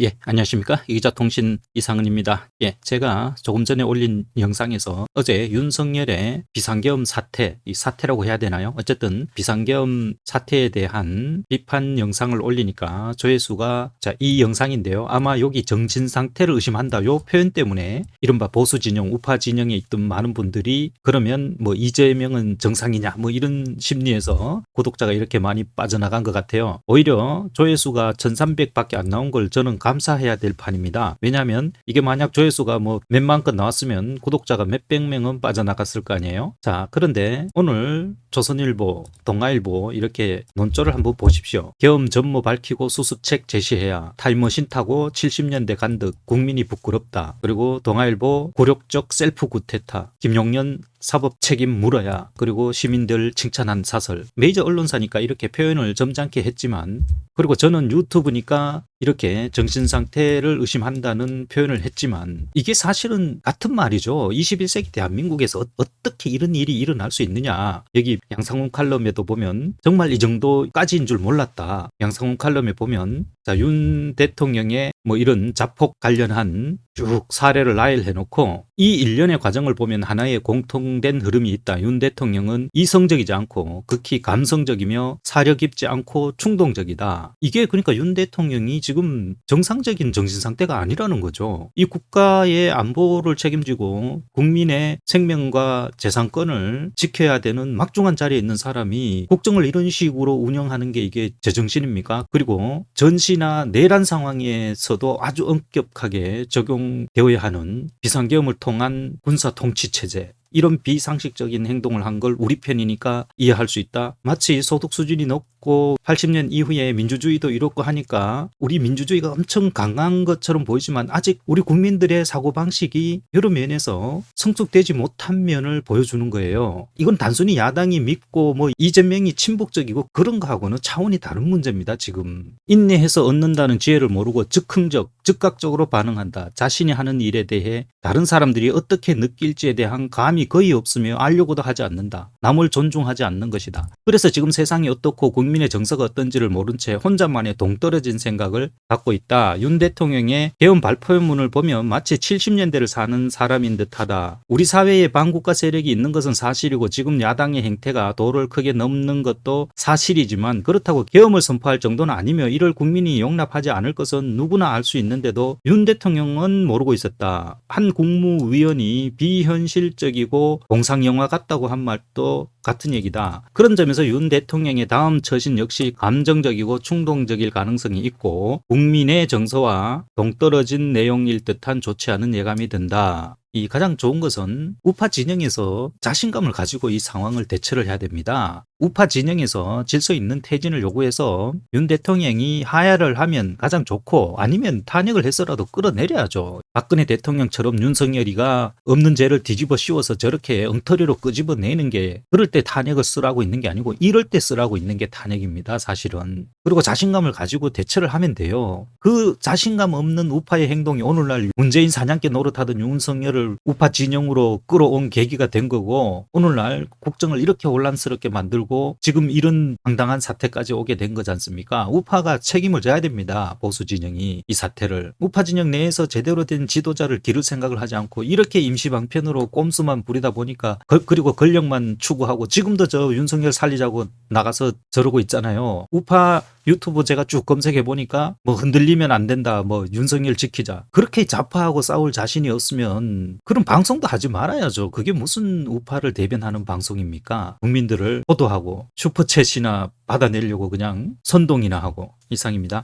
예, 안녕하십니까. 이기자통신 이상은입니다. 예, 제가 조금 전에 올린 영상에서 어제 윤석열의 비상계엄 사태, 이 사태라고 해야 되나요? 어쨌든 비상계엄 사태에 대한 비판 영상을 올리니까 조회수가 자, 이 영상인데요. 아마 여기 정신 상태를 의심한다. 요 표현 때문에 이른바 보수 진영, 우파 진영에 있던 많은 분들이 그러면 뭐 이재명은 정상이냐 뭐 이런 심리에서 구독자가 이렇게 많이 빠져나간 것 같아요. 오히려 조회수가 1300밖에 안 나온 걸 저는 감사해야 될 판입니다. 왜냐하면 이게 만약 조회수가 뭐 몇만 건 나왔으면 구독자가 몇백 명은 빠져나갔을 거 아니에요. 자 그런데 오늘 조선일보, 동아일보 이렇게 논조를 한번 보십시오. 계엄 전모 밝히고 수습책 제시해야 타임머신 타고 70년대 간듯 국민이 부끄럽다. 그리고 동아일보 굴욕적 셀프 구테타 김용년 사법 책임 물어야 그리고 시민들 칭찬한 사설 메이저 언론사니까 이렇게 표현을 점잖게 했지만 그리고 저는 유튜브니까 이렇게 정신 상태를 의심한다는 표현을 했지만 이게 사실은 같은 말이죠. 21세기 대한민국에서 어- 어떻게 이런 일이 일어날 수 있느냐. 여기 양상훈 칼럼에도 보면 정말 이 정도까지인 줄 몰랐다. 양상훈 칼럼에 보면 자, 윤 대통령의 뭐 이런 자폭 관련한 쭉 사례를 나열해 놓고 이 일련의 과정을 보면 하나의 공통된 흐름이 있다. 윤 대통령은 이성적이지 않고 극히 감성적이며 사려 깊지 않고 충동적이다. 이게 그러니까 윤 대통령이 지금 정상적인 정신 상태가 아니라는 거죠. 이 국가의 안보를 책임지고 국민의 생명과 재산권을 지켜야 되는 막중한 자리에 있는 사람이 국정을 이런 식으로 운영하는 게 이게 제정신입니까? 그리고 전시나 내란 상황에서 도 아주 엄격하게 적용되어야 하는 비상계엄을 통한 군사 통치 체제 이런 비상식적인 행동을 한 걸 우리 편이니까 이해할 수 있다. 마치 소득 수준이 높고 80년 이후에 민주주의도 이렇고 하니까 우리 민주주의가 엄청 강한 것처럼 보이지만 아직 우리 국민들의 사고방식이 여러 면에서 성숙되지 못한 면을 보여주는 거예요. 이건 단순히 야당이 믿고 뭐 이재명이 친북적이고 그런 거하고는 차원이 다른 문제입니다. 지금 인내해서 얻는다는 지혜를 모르고 즉흥적, 즉각적으로 반응한다. 자신이 하는 일에 대해 다른 사람들이 어떻게 느낄지에 대한 감이 거의 없으며 알려고도 하지 않는다. 남을 존중하지 않는 것이다. 그래서 지금 세상이 어떻고 국민의 정서가 어떤지를 모른 채 혼자만의 동떨어진 생각을 갖고 있다. 윤 대통령의 개헌 발표문을 보면 마치 70년대를 사는 사람인 듯하다. 우리 사회에 반국가 세력이 있는 것은 사실이고 지금 야당의 행태가 도를 크게 넘는 것도 사실이지만 그렇다고 계엄을 선포할 정도는 아니며 이를 국민이 용납하지 않을 것은 누구나 알 수 있는 데도 윤 대통령은 모르고 있었다. 한 국무위원이 비현실적이고 공상영화 같다고 한 말도 같은 얘기다. 그런 점에서 윤 대통령의 다음 처신 역시 감정적이고 충동적일 가능성이 있고 국민의 정서와 동떨어진 내용일 듯한 좋지 않은 예감이 든다. 이 가장 좋은 것은 우파 진영에서 자신감을 가지고 이 상황을 대처를 해야 됩니다. 우파 진영에서 질서 있는 퇴진을 요구해서 윤 대통령이 하야를 하면 가장 좋고 아니면 탄핵을 해서라도 끌어내려야죠. 박근혜 대통령처럼 윤석열이가 없는 죄를 뒤집어 씌워서 저렇게 엉터리로 끄집어내는 게 그럴 때 탄핵을 쓰라고 있는 게 아니고 이럴 때 쓰라고 있는 게 탄핵입니다. 사실은. 그리고 자신감을 가지고 대처를 하면 돼요. 그 자신감 없는 우파의 행동이 오늘날 문재인 사냥개 노릇하던 윤석열을 우파 진영으로 끌어온 계기가 된 거고 오늘날 국정을 이렇게 혼란스럽게 만들고 지금 이런 황당한 사태까지 오게 된 거지 않습니까? 우파가 책임을 져야 됩니다. 보수 진영이 이 사태를 우파 진영 내에서 제대로 된 지도자를 기를 생각을 하지 않고 이렇게 임시방편으로 꼼수만 부리다 보니까 그, 그리고 권력만 추구하 고 지금도 저 윤석열 살리자고 나가서 저러고 있잖아요. 우파 유튜브 제가 쭉 검색해 보니까 뭐 흔들리면 안 된다. 뭐 윤석열 지키자. 그렇게 좌파하고 싸울 자신이 없으면 그런 방송도 하지 말아야죠. 그게 무슨 우파를 대변하는 방송입니까? 국민들을 호도하고 슈퍼챗이나 받아내려고 그냥 선동이나 하고 이상입니다.